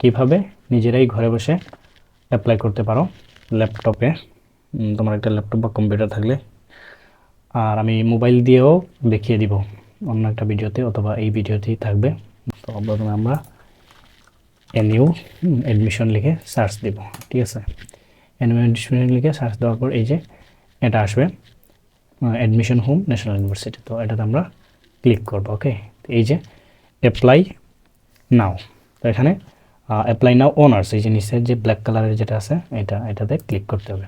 কীভাবে নিজেরাই ঘরে বসে অ্যাপ্লাই করতে পারো ল্যাপটপে তোমার একটা ল্যাপটপ বা কম্পিউটার থাকলে। আর আমি মোবাইল দিয়েও দেখিয়ে দিব অন্য একটা ভিডিওতে অথবা এই ভিডিওতেই থাকবে। তো প্রথমে আমরা এনইউ অ্যাডমিশন লিখে সার্চ দেব, ঠিক আছে? এনইউ অ্যাডমিশন লিখে সার্চ দেওয়ার পর এই যে এটা আসবে অ্যাডমিশন হোম ন্যাশনাল ইউনিভার্সিটি তো এটাতে আমরা ক্লিক করব ওকে এই যে অ্যাপ্লাই নাও তো এখানে অ্যাপ্লাই নাও ওনার্স এই যে নিচের যে ব্ল্যাক কালারের যেটা আছে, এটা, এটাতে ক্লিক করতে হবে।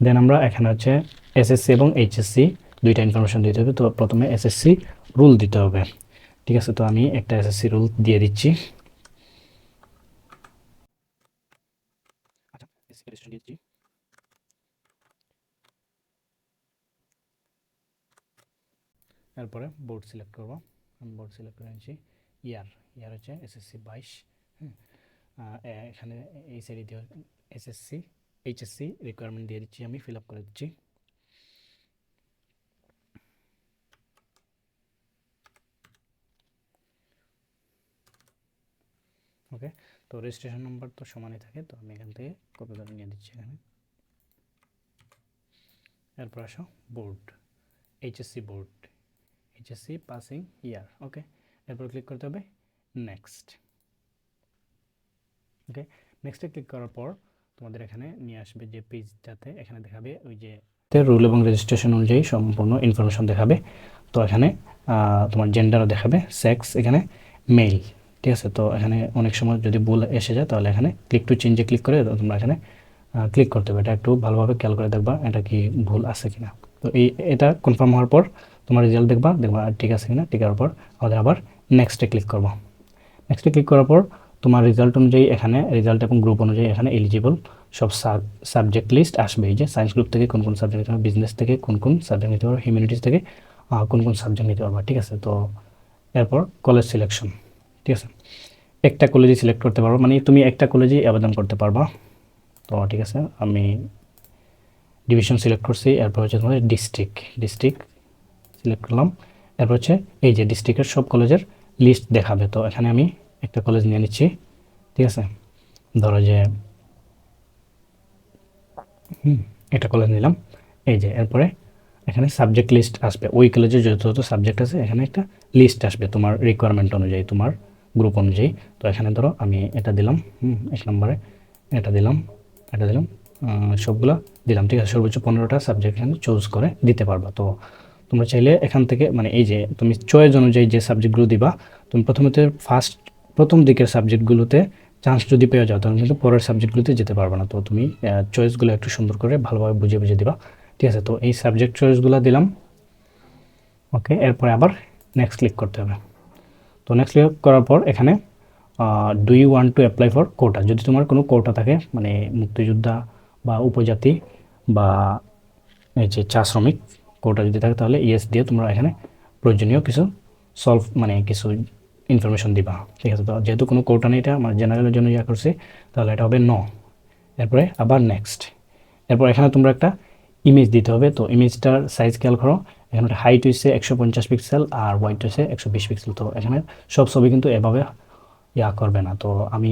দেন আমরা এখানে হচ্ছে এসএসসি এবং এইচএসসি দুইটা ইনফরমেশন দিতে হবে। তো প্রথমে এসএসসি রুল দিতে হবে। ঠিক আছে, তো আমি একটা এসএসসি রুল দিয়ে দিচ্ছি। আচ্ছা দিয়ে দিচ্ছি। এরপরে বোর্ড সিলেক্ট করব। আমি বোর্ড সিলেক্ট করে নিচ্ছি। ইয়ার ইয়ার হচ্ছে এসএসসি বাইশ। এখানে এই সাইডে দিয়ে এসএসসি এইচএসসি রিকোয়ারমেন্ট দিয়ে দিচ্ছি আমি ফিল আপ করে দিচ্ছি। ওকে তো রেজিস্ট্রেশন নাম্বার তো সমানই থাকে, তো আমি এখান থেকে কপি করে নিয়ে দিচ্ছি এখানে। এরপর আসো board HSC board HSC passing year okay এরপর ক্লিক করতে হবে নেক্সট ওকে নেক্সটে ক্লিক করার পর তোমাদের এখানে নিয়ে আসবে যে পেজটাতে এখানে দেখাবে ওই যে রুল এবং রেজিস্ট্রেশন অনুযায়ী সম্পূর্ণ ইনফরমেশন দেখাবে। তো এখানে তোমার জেন্ডারও দেখাবে সেক্স এখানে মেল ঠিক আছে? তো এখানে অনেক সময় যদি ভুল এসে যায় তাহলে এখানে ক্লিক টু চেঞ্জে ক্লিক করে তোমরা এখানে ক্লিক করতে হবে এটা একটু ভালোভাবে খেয়াল করে দেখবা এটা কি ভুল আছে কিনা। তো এই, এটা কনফার্ম হওয়ার পর তোমার রেজাল্ট দেখবা দেখবা ঠিক আছে কিনা, ঠিক হওয়ার পর আমাদের আবার নেক্সটে ক্লিক করব। নেক্সটে ক্লিক করার পর তোমার রেজাল্ট অনুযায়ী এখানে রেজাল্ট এবং গ্রুপ অনুযায়ী এখানে এলিজিবল সব সাবজেক্ট লিস্ট আসবে। এই যে সায়েন্স গ্রুপ থেকে কোন কোন সাবজেক্ট নিতে পারবে বিজনেস থেকে কোন কোন সাবজেক্ট নিতে পারবে হিউম্যানিটিস থেকে কোন কোন সাবজেক্ট নিতে পারবে ঠিক আছে? তো এরপর কলেজ সিলেকশন ঠিক আছে? একটা কলেজে সিলেক্ট করতে পারব মানে তুমি একটা কলেজেই আবেদন করতে পারবা। তো ঠিক আছে, আমি ডিভিশন সিলেক্ট করছি, এরপর হচ্ছে তোমাদের ডিস্ট্রিক্ট ডিস্ট্রিক্ট সিলেক্ট করলাম। এরপর হচ্ছে এই যে ডিস্ট্রিক্টের সব কলেজের লিস্ট দেখাবে। তো এখানে আমি একটা কলেজ নিয়ে নিচ্ছি, ঠিক আছে? ধরো যে, হুম, একটা কলেজ নিলাম। এই যে, এরপরে এখানে সাবজেক্ট লিস্ট আসবে। ওই কলেজে যত যত সাবজেক্ট আছে, এখানে একটা লিস্ট আসবে তোমার রিকোয়ারমেন্ট অনুযায়ী, তোমার গ্রুপ অনুযায়ী। তো এখানে ধরো আমি এটা দিলাম, হুম এক নম্বরে এটা দিলাম এটা দিলাম সবগুলো দিলাম, ঠিক আছে? সর্বোচ্চ পনেরোটা সাবজেক্ট এখানে চুজ করে দিতে পারবা। তো তোমরা চাইলে এখান থেকে মানে এই যে, তুমি চয়েস অনুযায়ী যে সাবজেক্টগুলো দিবা, তুমি প্রথমত ফার্স্ট প্রথম দিকের সাবজেক্টগুলোতে চান্স যদি পেয়ে যাও, তাহলে কিন্তু পরের সাবজেক্টগুলোতে যেতে পারবে না। তো তুমি চয়েসগুলো একটু সুন্দর করে ভালোভাবে বুঝে বুঝে দিবা। ঠিক আছে, তো এই সাবজেক্ট চয়েসগুলো দিলাম। ওকে এরপরে আবার নেক্সট ক্লিক করতে হবে। তো নেক্সট ক্লিক করার পর এখানে do you want to apply for quota যদি তোমার কোনো কোটা থাকে মানে মুক্তিযোদ্ধা বা উপজাতি বা এই যে চা শ্রমিক কোটা যদি থাকে, তাহলে ইয়েস দিয়ে তোমরা এখানে প্রয়োজনীয় কিছু সলভ মানে কিছু ইনফরমেশন দিবা। ঠিক আছে, তো যেহেতু কোনো কোটা নেই এটা জেনারেলের জন্য ইয়া করছি, তাহলে এটা হবে ন এরপরে আবার নেক্সট এরপর এখানে তোমরা একটা ইমেজ দিতে হবে, তো ইমেজটার সাইজ খেয়াল করো। এখানে হাইট হচ্ছে একশো পঞ্চাশ পিক্সেল আর হোয়াইট হচ্ছে একশো বিশ পিক্সেল তো এখানে সব ছবি কিন্তু এভাবে ইয়া করবে না। তো আমি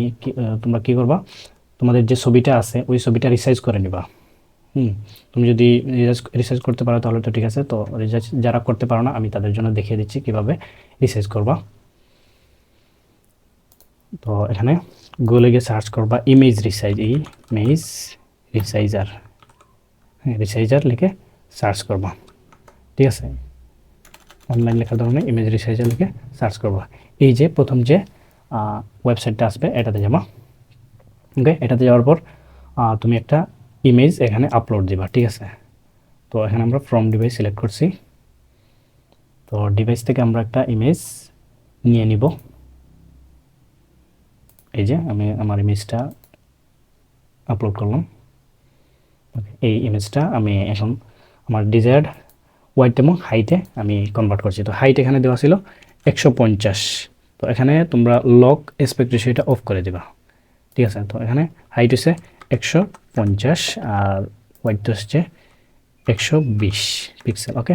তোমরা কি করবা? তোমাদের যে ছবিটা আছে, ওই ছবিটা রিসাইজ করে নিবা। হুম, তুমি যদি রিসার্চ করতে পারো তাহলে তো ঠিক আছে, তো রিসার্চ যারা করতে পারো না, আমি তাদের জন্য দেখিয়ে দিচ্ছি কীভাবে রিসার্চ করবা। তো এখানে গুগলে গিয়ে সার্চ করবা image resize image resizer resizer লিখে সার্চ করবা, ঠিক আছে? অনলাইন লেখার ধরনের ইমেজ রিসাইজার লিখে সার্চ করবা। এই যে প্রথম যে ওয়েবসাইটটা আসবে, এটাতে যাবা। ওকে এটাতে যাওয়ার পর তুমি একটা ইমেজ এখানে আপলোড দিবা, ঠিক আছে? তো এখানে আমরা ফ্রম ডিভাইস সিলেক্ট করছি। তো ডিভাইস থেকে আমরা একটা ইমেজ নিয়ে নিব। এই যে আমি আমার ইমেজটা আপলোড করলাম। এই ইমেজটা আমি এখন আমার ডিজায়ার্ড ওয়াইট এবং হাইটে আমি কনভার্ট করছি। তো হাইট এখানে দেওয়া ছিল একশো পঞ্চাশ। তো এখানে তোমরা লক এসপেক্ট রেশিওটা অফ করে দিবা। ঠিক আছে? তো এখানে হাইট হচ্ছে একশো পঞ্চাশ আর ওয়াইট হচ্ছে একশো বিশ পিক্সেল ওকে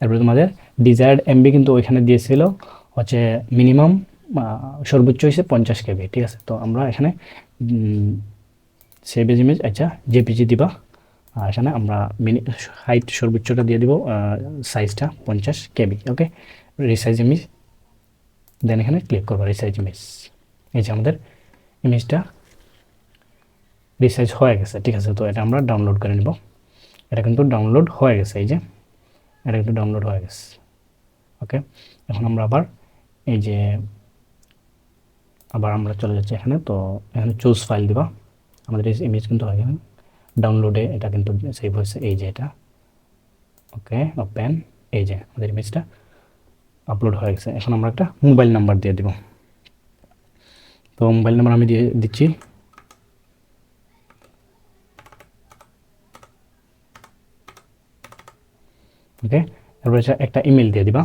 এরপরে তোমাদের ডিজায়ার্ড এমবি কিন্তু ওইখানে দিয়েছিল হচ্ছে মিনিমাম সর্বোচ্চ হয়েছে পঞ্চাশ কেবি, ঠিক আছে? তো আমরা এখানে সেভ এজ ইমেজ আচ্ছা জেপিজি দিবা। আর এখানে আমরা মিনি হাইট সর্বোচ্চটা দিয়ে দিব সাইজটা পঞ্চাশ কেবি ওকে রিসাইজ ইমেজ দেন এখানে ক্লিক করব রিসাইজ ইমেজ এই যে আমাদের ইমেজটা রিসাইজ হয়ে গেছে, ঠিক আছে? তো এটা আমরা ডাউনলোড করে নেব। এটা কিন্তু ডাউনলোড হয়ে গেছে, এই যে। এটা কিন্তু ডাউনলোড হয়ে গেছে ওকে এখন আমরা আবার এই যে আবার আমরা চলে যাচ্ছি এখানে, তো এখানে চুজ ফাইল দিবা। আমাদের এই ইমেজ কিন্তু হয়ে গেছে ডাউনলোডে এটা কিন্তু সেভ হয়েছে, এই যে এটা। ওকে ওপেন এই যে আমাদের ইমেজটা আপলোড হয়ে গেছে। এখন আমরা একটা মোবাইল নাম্বার দিয়ে দিব। তো মোবাইল নাম্বার আমি দিয়ে দিচ্ছি। ওকে তারপরে একটা ইমেল দিয়ে দিবা।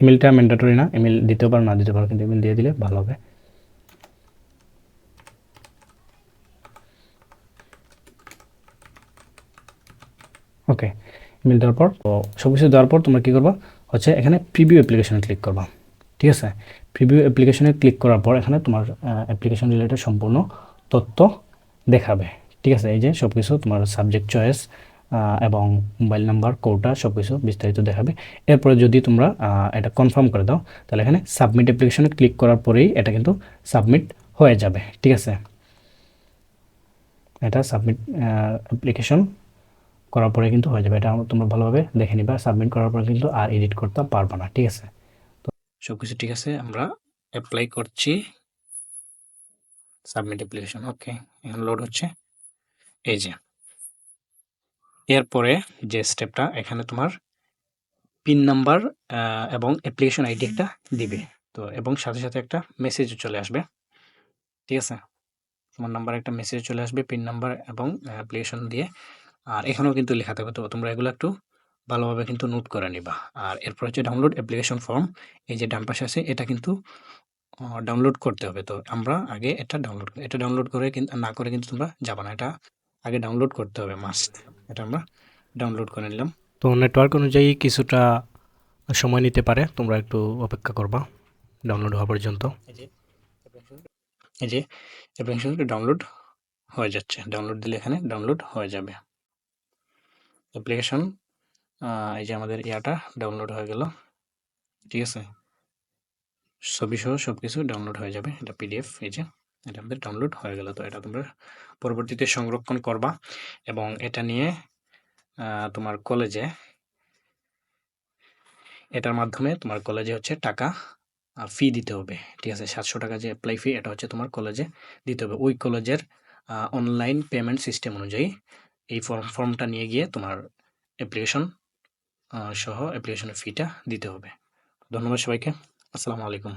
ইমেলটা ম্যান্ডেটরি না ইমেল দিতেও পারো, না দিতে পারো, কিন্তু ইমেল দিয়ে দিলে ভালো হবে। ওকে ইমেল দেওয়ার পর, তো সব কিছু দেওয়ার পর তোমরা কী করবা? হচ্ছে এখানে প্রিভিউ অ্যাপ্লিকেশনে ক্লিক করবা। ঠিক আছে? প্রিভিউ অ্যাপ্লিকেশনে ক্লিক করার পর এখানে তোমার অ্যাপ্লিকেশন রিলেটেড সম্পূর্ণ তথ্য দেখাবে। ঠিক আছে? এই যে সব কিছু তোমার সাবজেক্ট চয়েস এবং মোবাইল নাম্বার, কোডটা সব কিছু বিস্তারিত দেখাবে। এরপরে যদি তোমরা এটা কনফার্ম করে দাও, তাহলে এখানে সাবমিট অ্যাপ্লিকেশনে ক্লিক করার পরেই এটা কিন্তু সাবমিট হয়ে যাবে, ঠিক আছে? এটা সাবমিট অ্যাপ্লিকেশন করার পরে কিন্তু হয়ে যাবে। এটা তোমরা ভালোভাবে দেখে নিবা সাবমিট করার পরে কিন্তু আর এডিট করতে পারবে না, ঠিক আছে? তো সব কিছু ঠিক আছে, আমরা অ্যাপ্লাই করছি। সাবমিট অ্যাপ্লিকেশন ওকে এখন লোড হচ্ছে। এই যে এরপরে যে স্টেপটা এখানে তোমার পিন নাম্বার এবং অ্যাপ্লিকেশন আইডি একটা দিবে। তো, এবং সাথে সাথে একটা মেসেজও চলে আসবে। ঠিক আছে? তোমার নাম্বার একটা মেসেজ চলে আসবে পিন নাম্বার এবং অ্যাপ্লিকেশন দিয়ে। আর এখানেও কিন্তু লেখা থাকবে। তো, তোমরা এগুলো একটু ভালোভাবে কিন্তু নোট করে নিবা। আর এরপর হচ্ছে ডাউনলোড অ্যাপ্লিকেশন ফর্ম এই যে ডান আছে, এটা কিন্তু ডাউনলোড করতে হবে। তো, আমরা আগে এটা ডাউনলোড এটা ডাউনলোড করে কিন্তু না করে কিন্তু তোমরা যাবা না। এটা আগে ডাউনলোড করতে হবে মাস্ট এটা আমরা ডাউনলোড করে নিলাম। তো নেটওয়ার্ক অনুযায়ী কিছুটা সময় নিতে পারে তোমরা একটু অপেক্ষা করবা ডাউনলোড হওয়া পর্যন্ত। এই যে অ্যাপ্লিকেশনটা ডাউনলোড হয়ে যাচ্ছে। ডাউনলোড দিলে এখানে ডাউনলোড হয়ে যাবে। অ্যাপ্লিকেশন এই যে আমাদের ইয়াটা ডাউনলোড হয়ে গেল। ঠিক আছে? ছবি সহ সব কিছু ডাউনলোড হয়ে যাবে। এটা পিডিএফ এই যে। এটা আমাদের ডাউনলোড হয়ে গেল, তো এটা তোমরা পরবর্তীতে সংরক্ষণ করবা এবং এটা নিয়ে তোমার কলেজে এটার মাধ্যমে তোমার কলেজে হচ্ছে টাকা ফি দিতে হবে, ঠিক আছে? সাতশো টাকা যে অ্যাপ্লাই ফি এটা হচ্ছে তোমার কলেজে দিতে হবে। ওই কলেজের অনলাইন পেমেন্ট সিস্টেম অনুযায়ী এই ফর্ম ফর্মটা নিয়ে গিয়ে তোমার অ্যাপ্লিকেশন সহ অ্যাপ্লিকেশনের ফিটা দিতে হবে। ধন্যবাদ সবাইকে। আসসালামু আলাইকুম।